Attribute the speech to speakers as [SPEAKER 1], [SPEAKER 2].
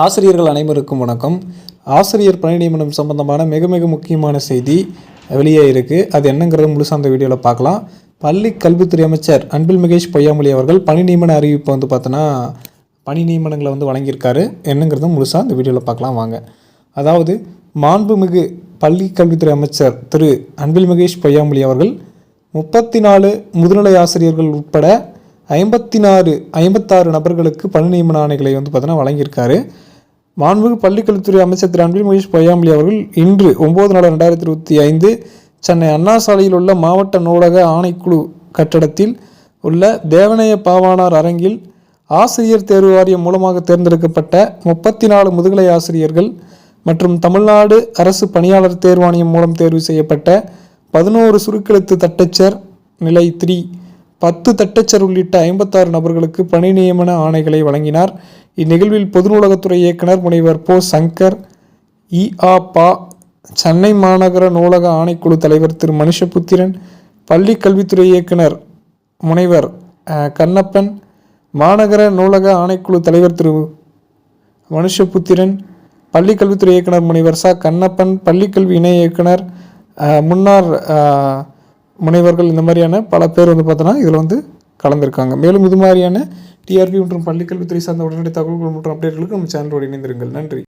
[SPEAKER 1] ஆசிரியர்கள் அனைவருக்கும் வணக்கம். ஆசிரியர் பணி நியமனம் சம்பந்தமான மிக மிக முக்கியமான செய்தி வெளியே இருக்குது அது என்னங்கிறது முழுசாக அந்த வீடியோவில் பார்க்கலாம். பள்ளி கல்வித்துறை அமைச்சர் அன்பில் மகேஷ் பொய்யாமொழி அவர்கள் பணி நியமன அறிவிப்பை வந்து பார்த்தோன்னா பணி நியமனங்களை வந்து வழங்கியிருக்காரு. என்னங்கிறது முழுசாக அந்த வீடியோவில் பார்க்கலாம் வாங்க. அதாவது மாண்புமிகு பள்ளி கல்வித்துறை அமைச்சர் திரு அன்பில் மகேஷ் பொய்யாமொழி அவர்கள் முப்பத்தி நாலு முதுநிலை ஆசிரியர்கள் உட்பட ஐம்பத்தி நாலு ஐம்பத்தாறு நபர்களுக்கு பணி நியமன ஆணைகளை வந்து பார்த்தீங்கன்னா வழங்கியிருக்காரு. மாண்புமிகு பள்ளிக்கல்வித்துறை அமைச்சர் திரு. அன்பில் மகேஷ் பொய்யாமலி அவர்கள் இன்று ஒம்பது நாலு ரெண்டாயிரத்தி இருபத்தி ஐந்து சென்னை அண்ணா சாலையில் உள்ள மாவட்ட நூலக ஆணைக்குழு கட்டடத்தில் உள்ள தேவனைய பாவானார் அரங்கில் ஆசிரியர் தேர்வு வாரியம் மூலமாக தேர்ந்தெடுக்கப்பட்ட முப்பத்தி நாலு முதுகலை ஆசிரியர்கள் மற்றும் தமிழ்நாடு அரசு பணியாளர் தேர்வாணையம் மூலம் தேர்வு செய்யப்பட்ட பதினோரு சுருக்கெழுத்து தட்டச்சர் நிலை த்ரீ பத்து தட்டச்சர் உள்ளிட்ட ஐம்பத்தாறு நபர்களுக்கு பணி நியமன ஆணைகளை வழங்கினார். இந்நிகழ்வில் பொது நூலகத்துறை இயக்குனர் முனைவர் போ. சங்கர் இ. ஆ. பா. சென்னை மாநகர நூலக ஆணைக்குழு தலைவர் திரு. மனுஷபுத்திரன் பள்ளி கல்வித்துறை இயக்குனர் முனைவர் கண்ணப்பன் மாநகர நூலக ஆணைக்குழு தலைவர் திரு. மனுஷபுத்திரன் பள்ளி கல்வித்துறை இயக்குனர் முனைவர் ச. கண்ணப்பன் பள்ளிக்கல்வி இணை இயக்குனர் முன்னார் முன்னாள் முனைவர்கள் இந்த மாதிரியான பல பேர் வந்து பார்த்தோன்னா இதில் வந்து கலந்துருக்காங்க. மேலும் இது மாதிரியான டிஆர்பி மற்றும் பள்ளிக்கல்வித்துறை சார்ந்த உடனடி தகவல்கள் மற்றும் அப்டேட்களுக்கு நம்ம சேனலோடு இணைந்திருங்கள். நன்றி.